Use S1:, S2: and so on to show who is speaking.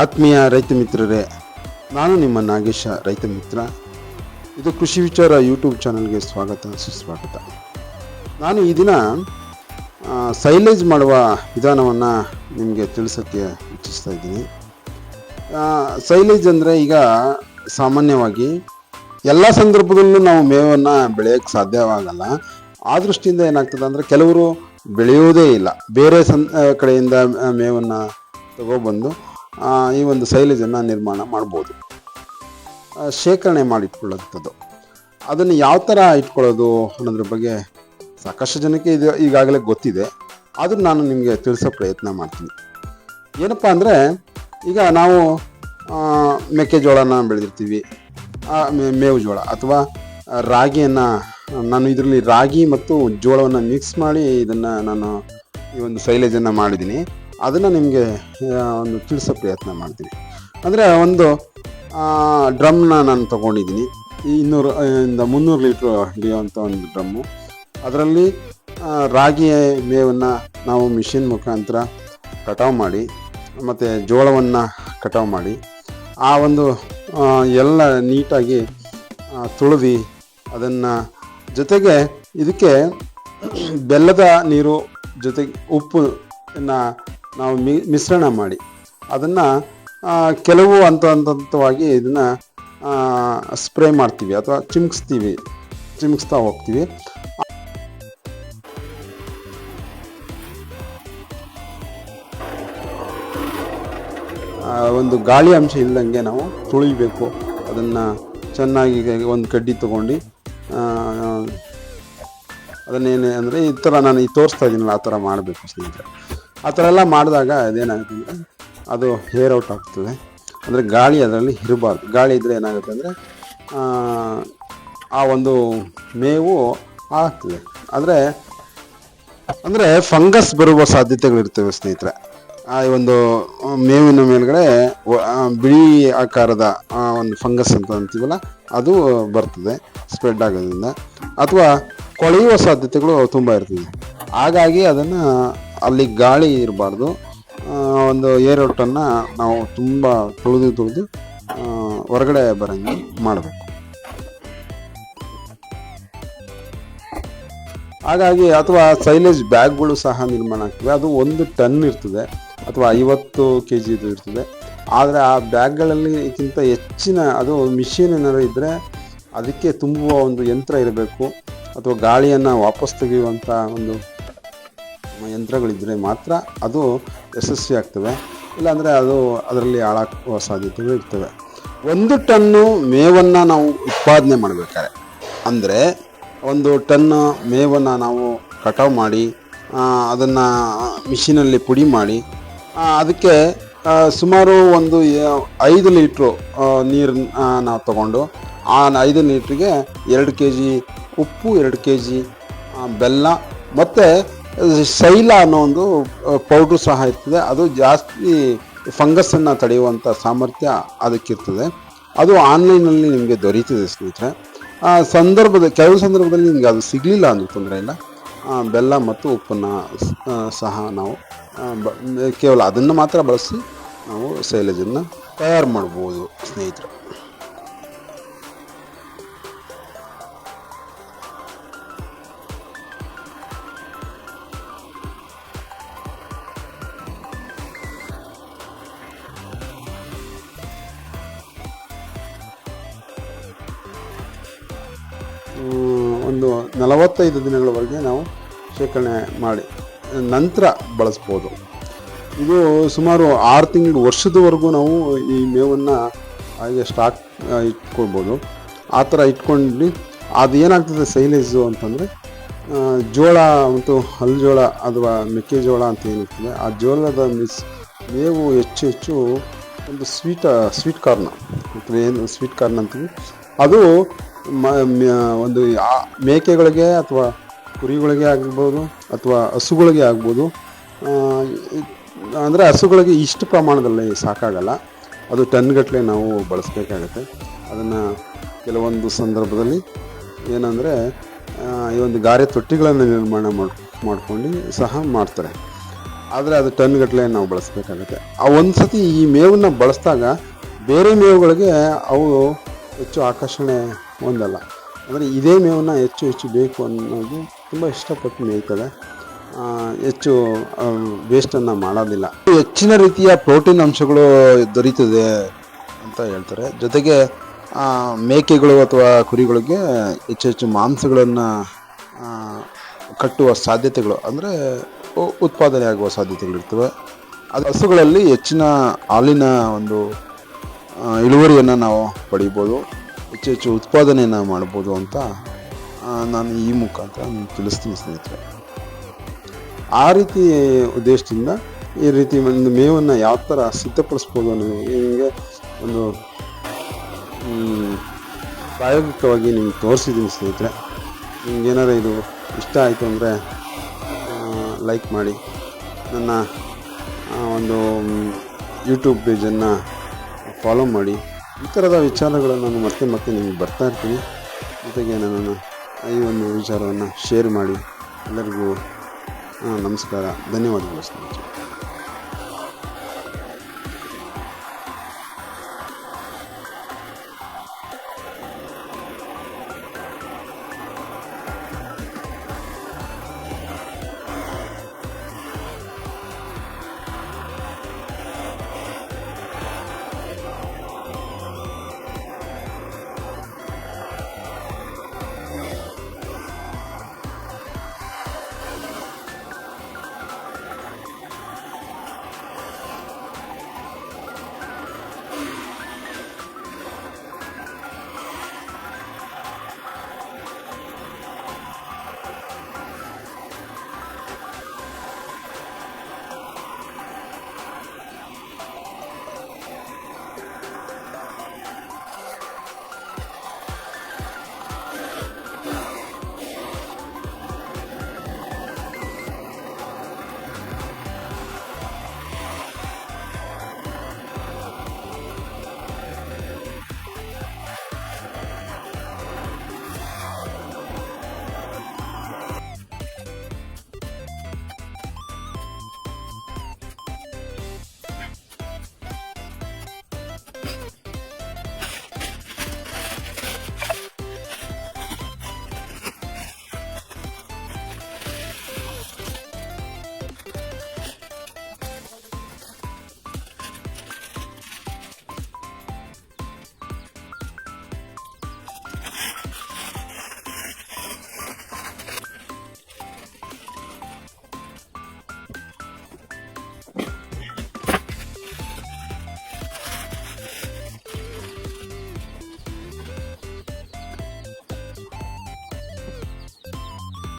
S1: ಆತ್ಮೀಯ ರೈತ ಮಿತ್ರರೇ, ನಾನು ನಿಮ್ಮ ನಾಗೇಶ, ರೈತ ಮಿತ್ರ. ಇದು ಕೃಷಿ ವಿಚಾರ ಯೂಟ್ಯೂಬ್ ಚಾನಲ್ಗೆ ಸ್ವಾಗತ, ಸುಸ್ವಾಗತ. ನಾನು ಈ ದಿನ ಸೈಲೇಜ್ ಮಾಡುವ ವಿಧಾನವನ್ನು ನಿಮಗೆ ತಿಳಿಸೋಕ್ಕೆ ಇಚ್ಛಿಸ್ತಾ ಇದ್ದೀನಿ. ಸೈಲೇಜ್ ಅಂದರೆ ಈಗ ಸಾಮಾನ್ಯವಾಗಿ ಎಲ್ಲ ಸಂದರ್ಭದಲ್ಲೂ ನಾವು ಮೇವನ್ನು ಬೆಳೆಯೋಕ್ಕೆ ಸಾಧ್ಯವಾಗಲ್ಲ. ಆ ದೃಷ್ಟಿಯಿಂದ ಏನಾಗ್ತದೆ ಅಂದರೆ ಕೆಲವರು ಬೆಳೆಯುವುದೇ ಇಲ್ಲ. ಬೇರೆ ಸಂ ಕಡೆಯಿಂದ ಮೇವನ್ನು ತಗೊಬಂದು ಈ ಒಂದು ಸೈಲೇಜನ್ನು ನಿರ್ಮಾಣ ಮಾಡ್ಬೋದು. ಶೇಖರಣೆ ಮಾಡಿಟ್ಕೊಳ್ಳೋಂಥದ್ದು ಅದನ್ನು ಯಾವ ಥರ ಇಟ್ಕೊಳ್ಳೋದು ಅನ್ನೋದ್ರ ಬಗ್ಗೆ ಸಾಕಷ್ಟು ಜನಕ್ಕೆ ಇದು ಈಗಾಗಲೇ ಗೊತ್ತಿದೆ. ಆದರೂ ನಾನು ನಿಮಗೆ ತಿಳಿಸೋ ಪ್ರಯತ್ನ ಮಾಡ್ತೀನಿ. ಏನಪ್ಪ ಅಂದರೆ, ಈಗ ನಾವು ಮೆಕ್ಕೆಜೋಳನ ಬೆಳೆದಿರ್ತೀವಿ. ಮೇವು ಜೋಳ ಅಥವಾ ರಾಗಿಯನ್ನು, ನಾನು ಇದರಲ್ಲಿ ರಾಗಿ ಮತ್ತು ಜೋಳವನ್ನು ಮಿಕ್ಸ್ ಮಾಡಿ ಇದನ್ನು ನಾನು ಈ ಒಂದು ಸೈಲೇಜನ್ನು ಮಾಡಿದ್ದೀನಿ. ಅದನ್ನು ನಿಮಗೆ ಒಂದು ತಿಳಿಸೋ ಪ್ರಯತ್ನ ಮಾಡ್ತೀನಿ. ಅಂದರೆ ಒಂದು ಡ್ರಮ್ನ ನಾನು ತೊಗೊಂಡಿದ್ದೀನಿ. ಇನ್ನೂರು ಇಂದ ಮುನ್ನೂರು ಲೀಟ್ರ್ ಹಿಡಿಯುವಂಥ ಒಂದು ಡ್ರಮ್ಮು. ಅದರಲ್ಲಿ ರಾಗಿ ಮೇವನ್ನು ನಾವು ಮಿಷಿನ್ ಮುಖಾಂತರ ಕಟಾವು ಮಾಡಿ, ಮತ್ತು ಜೋಳವನ್ನು ಕಟಾವು ಮಾಡಿ, ಆ ಒಂದು ಎಲ್ಲ ನೀಟಾಗಿ ತುಳಿದು ಅದನ್ನು ಜೊತೆಗೆ ಇದಕ್ಕೆ ಬೆಲ್ಲದ ನೀರು ಜೊತೆಗೆ ಉಪ್ಪನ್ನು ನಾವು ಮಿ, ಮಿಶ್ರಣ ಮಾಡಿ. ಅದನ್ನು ಕೆಲವು ಹಂತ ಹಂತ ಹಂತವಾಗಿ ಇದನ್ನು ಸ್ಪ್ರೇ ಮಾಡ್ತೀವಿ ಅಥವಾ ಚಿಮ್ಕಿಸ್ತೀವಿ. ಚಿಮ್ಕಿಸ್ತಾ ಹೋಗ್ತೀವಿ. ಒಂದು ಗಾಳಿ ಅಂಶ ಇಲ್ಲದಂಗೆ ನಾವು ತುಳಿಬೇಕು. ಅದನ್ನು ಚೆನ್ನಾಗಿ ಒಂದು ಕಡ್ಡಿ ತೊಗೊಂಡು ಅದನ್ನೇನು ಅಂದರೆ ಈ ಥರ ನಾನು ಈ ತೋರಿಸ್ತಾ ಇದ್ದೀನಲ್ಲ ಆ ಥರ ಮಾಡಬೇಕು ಸ್ನೇಹಿತರೆ. ಆ ಥರ ಎಲ್ಲ ಮಾಡಿದಾಗ ಅದೇನಾಗುತ್ತೆ ಅದು ಹೇರ್ ಔಟ್ ಆಗ್ತದೆ. ಅಂದರೆ ಗಾಳಿ ಅದರಲ್ಲಿ ಇರಬಾರ್ದು. ಗಾಳಿ ಇದ್ದರೆ ಏನಾಗುತ್ತೆ ಅಂದರೆ, ಆ ಒಂದು ಮೇವು ಆಗ್ತದೆ. ಆದರೆ ಅಂದರೆ ಫಂಗಸ್ ಬರುವ ಸಾಧ್ಯತೆಗಳಿರ್ತವೆ ಸ್ನೇಹಿತರೆ. ಆ ಒಂದು ಮೇವಿನ ಮೇಲ್ಗಡೆ ಬಿಳಿ ಆಕಾರದ ಒಂದು ಫಂಗಸ್ ಅಂತ ಅಂತೀವಲ್ಲ, ಅದು ಬರ್ತದೆ ಸ್ಪ್ರೆಡ್ ಆಗೋದ್ರಿಂದ. ಅಥವಾ ಕೊಳೆಯುವ ಸಾಧ್ಯತೆಗಳು ತುಂಬ ಇರ್ತದೆ. ಹಾಗಾಗಿ ಅದನ್ನು ಅಲ್ಲಿ ಗಾಳಿ ಇರಬಾರ್ದು. ಒಂದು ಏರೋಟನ್ನು ನಾವು ತುಂಬ ತುಳಿದು ತುಳಿದು ಹೊರಗಡೆ ಬರೋಂಗೆ ಮಾಡಬೇಕು. ಹಾಗಾಗಿ ಅಥವಾ ಸೈಲೇಜ್ ಬ್ಯಾಗ್ಗಳು ಸಹ ನಿರ್ಮಾಣ ಆಗ್ತವೆ ಅದು ಒಂದು ಟನ್ ಇರ್ತದೆ ಅಥವಾ ಐವತ್ತು ಕೆ ಜಿದು ಇರ್ತದೆ. ಆದರೆ ಆ ಬ್ಯಾಗ್ಗಳಲ್ಲಿಕ್ಕಿಂತ ಹೆಚ್ಚಿನ, ಅದು ಮಿಷಿನ್ ಏನಾದ್ರು ಇದ್ದರೆ ಅದಕ್ಕೆ ತುಂಬುವ ಒಂದು ಯಂತ್ರ ಇರಬೇಕು. ಅಥವಾ ಗಾಳಿಯನ್ನು ವಾಪಸ್ ತೆಗೆಯುವಂಥ ಒಂದು ಯಂತ್ರಗಳಿದ್ದರೆ ಮಾತ್ರ ಅದು ಯಶಸ್ವಿ ಆಗ್ತವೆ. ಇಲ್ಲಾಂದರೆ ಅದು ಅದರಲ್ಲಿ ಹಾಳಾಗುವ ಸಾಧ್ಯತೆಗಳು ಇರ್ತವೆ. ಒಂದು ಟನ್ನು ಮೇವನ್ನು ನಾವು ಉತ್ಪಾದನೆ ಮಾಡಬೇಕಾದ್ರೆ, ಅಂದರೆ ಒಂದು ಟನ್ ಮೇವನ್ನು ನಾವು ಕಟಾವು ಮಾಡಿ ಅದನ್ನು ಮಿಷಿನಲ್ಲಿ ಪುಡಿ ಮಾಡಿ ಅದಕ್ಕೆ ಸುಮಾರು ಒಂದು ಐದು ಲೀಟ್ರು ನೀರು ನಾವು ತಗೊಂಡು, ಆ ಐದು ಲೀಟ್ರಿಗೆ ಎರಡು ಕೆ ಜಿ ಉಪ್ಪು, ಎರಡು ಕೆ ಜಿ ಬೆಲ್ಲ, ಮತ್ತು ಶೈಲ ಅನ್ನೋ ಒಂದು ಪೌಡ್ರು ಸಹ ಇರ್ತದೆ. ಅದು ಜಾಸ್ತಿ ಫಂಗಸನ್ನು ತಡೆಯುವಂಥ ಸಾಮರ್ಥ್ಯ ಅದಕ್ಕಿರ್ತದೆ. ಅದು ಆನ್ಲೈನಲ್ಲಿ ನಿಮಗೆ ದೊರೀತದೆ ಸ್ನೇಹಿತರೆ. ಆ, ಸಂದರ್ಭದ, ಕೆಲವು ಸಂದರ್ಭದಲ್ಲಿ ನಿಮಗೆ ಅದು ಸಿಗಲಿಲ್ಲ ಅಂದ್ರೆ ತೊಂದರೆ ಇಲ್ಲ. ಬೆಲ್ಲ ಮತ್ತು ಉಪ್ಪನ್ನು ಸಹ ನಾವು ಕೇವಲ ಅದನ್ನು ಮಾತ್ರ ಬಳಸಿ ನಾವು ಸೈಲೇಜನ್ನು ತಯಾರು ಮಾಡ್ಬೋದು ಸ್ನೇಹಿತರೆ. ಒಂದು ನಲವತ್ತೈದು ದಿನಗಳವರೆಗೆ ನಾವು ಶೇಖರಣೆ ಮಾಡಿ, ನಂತರ ಬಳಸ್ಬೋದು. ಇದು ಸುಮಾರು ಆರು ತಿಂಗಳು ವರ್ಷದವರೆಗೂ ನಾವು ಈ ಮೇವನ್ನು ಹಾಗೆ ಸ್ಟಾಕ್ ಇಟ್ಕೊಳ್ಬೋದು. ಆ ಥರ ಇಟ್ಕೊಂಡು ಅದು ಏನಾಗ್ತದೆ ಸೈಲೇಜು ಅಂತಂದರೆ ಜೋಳ ಮತ್ತು ಹಲ್ಲು ಜೋಳ ಅಥವಾ ಮೆಕ್ಕೆಜೋಳ ಅಂತ ಏನಿರ್ತದೆ, ಆ ಜೋಳದ ಮಿಸ್, ಮೇವು ಹೆಚ್ಚು ಹೆಚ್ಚು ಒಂದು ಸ್ವೀಟ, ಸ್ವೀಟ್ ಕಾರ್ನ್ ಏನು ಸ್ವೀಟ್ ಕಾರ್ನ್ ಅಂತೀವಿ. ಅದು ಒಂದು ಮೇಕೆಗಳಿಗೆ ಅಥವಾ ಕುರಿಗಳಿಗೆ ಆಗ್ಬೋದು ಅಥವಾ ಹಸುಗಳಿಗೆ ಆಗ್ಬೋದು ಅಂದರೆ ಹಸುಗಳಿಗೆ ಇಷ್ಟು ಪ್ರಮಾಣದಲ್ಲಿ ಸಾಕಾಗಲ್ಲ. ಅದು ಟನ್ಗಟ್ಟಲೆ ನಾವು ಬಳಸಬೇಕಾಗತ್ತೆ. ಅದನ್ನು ಕೆಲವೊಂದು ಸಂದರ್ಭದಲ್ಲಿ ಏನಂದರೆ ಈ ಒಂದು ಗಾರೆ ತೊಟ್ಟಿಗಳನ್ನು ನಿರ್ಮಾಣ ಮಾಡಿ, ಮಾಡ್ಕೊಂಡು ಸಹ ಮಾಡ್ತಾರೆ. ಆದರೆ ಅದು ಟನ್ಗಟ್ಟಲೆ ನಾವು ಬಳಸಬೇಕಾಗುತ್ತೆ. ಆ ಒಂದು ಸತಿ ಈ ಮೇವನ್ನು ಬಳಸಿದಾಗ ಬೇರೆ ಮೇವುಗಳಿಗೆ ಅವು ಹೆಚ್ಚು ಆಕರ್ಷಣೆ ಹೊಂದಲ್ಲ ಅಂದರೆ ಇದೇ ಮೇವನ್ನು ಹೆಚ್ಚು ಹೆಚ್ಚು ಬೇಕು ಅನ್ನೋದು ತುಂಬ ಇಷ್ಟಪಟ್ಟು ಮೇಯ್ತದೆ. ಹೆಚ್ಚು ವೇಸ್ಟನ್ನು ಮಾಡೋದಿಲ್ಲ. ಹೆಚ್ಚಿನ ರೀತಿಯ ಪ್ರೋಟೀನ್ ಅಂಶಗಳು ದೊರೀತದೆ ಅಂತ ಹೇಳ್ತಾರೆ. ಜೊತೆಗೆ ಮೇಕೆಗಳು ಅಥವಾ ಕುರಿಗಳಿಗೆ ಹೆಚ್ಚು ಹೆಚ್ಚು ಮಾಂಸಗಳನ್ನು ಕಟ್ಟುವ ಸಾಧ್ಯತೆಗಳು, ಅಂದರೆ ಉತ್ಪಾದನೆ ಆಗುವ ಸಾಧ್ಯತೆಗಳಿರ್ತವೆ. ಅದು ಹಸುಗಳಲ್ಲಿ ಹೆಚ್ಚಿನ ಹಾಲಿನ ಒಂದು ಇಳುವರಿಯನ್ನು ನಾವು ಪಡಿಬೋದು. ಹೆಚ್ಚು ಹೆಚ್ಚು ಉತ್ಪಾದನೆಯನ್ನು ಮಾಡ್ಬೋದು ಅಂತ ನಾನು ಈ ಮುಖಾಂತರ ತಿಳಿಸ್ತೀನಿ ಸ್ನೇಹಿತರೆ. ಆ ರೀತಿ ಉದ್ದೇಶದಿಂದ ಈ ರೀತಿ ಒಂದು ಮೇವನ್ನು ಯಾವ ಥರ ಸಿದ್ಧಪಡಿಸ್ಬೋದು ಅನ್ನೋದು ನಿಮಗೆ ಒಂದು ಪ್ರಾಯೋಗಿಕವಾಗಿ ನಿಮ್ಗೆ ತೋರಿಸಿದ್ದೀನಿ ಸ್ನೇಹಿತರೆ. ನಿಮ್ಗೆ ಏನಾರು ಇದು ಇಷ್ಟ ಆಯಿತು ಅಂದರೆ ಲೈಕ್ ಮಾಡಿ. ನನ್ನ ಒಂದು ಯೂಟ್ಯೂಬ್ ಪೇಜನ್ನು ಫಾಲೋ ಮಾಡಿ. ಈ ಥರದ ವಿಚಾರಗಳನ್ನು ನಾನು ಮತ್ತೆ ಮತ್ತೆ ನಿಮಗೆ ಬರ್ತಾ ಇರ್ತೀನಿ. ಜೊತೆಗೆ ನನ್ನನ್ನು ಈ ಒಂದು ವಿಚಾರವನ್ನು ಶೇರ್ ಮಾಡಿ ಎಲ್ಲರಿಗೂ ನಮಸ್ಕಾರ. ಧನ್ಯವಾದಗಳು, ಸ್ನೇಹಿತರೆ.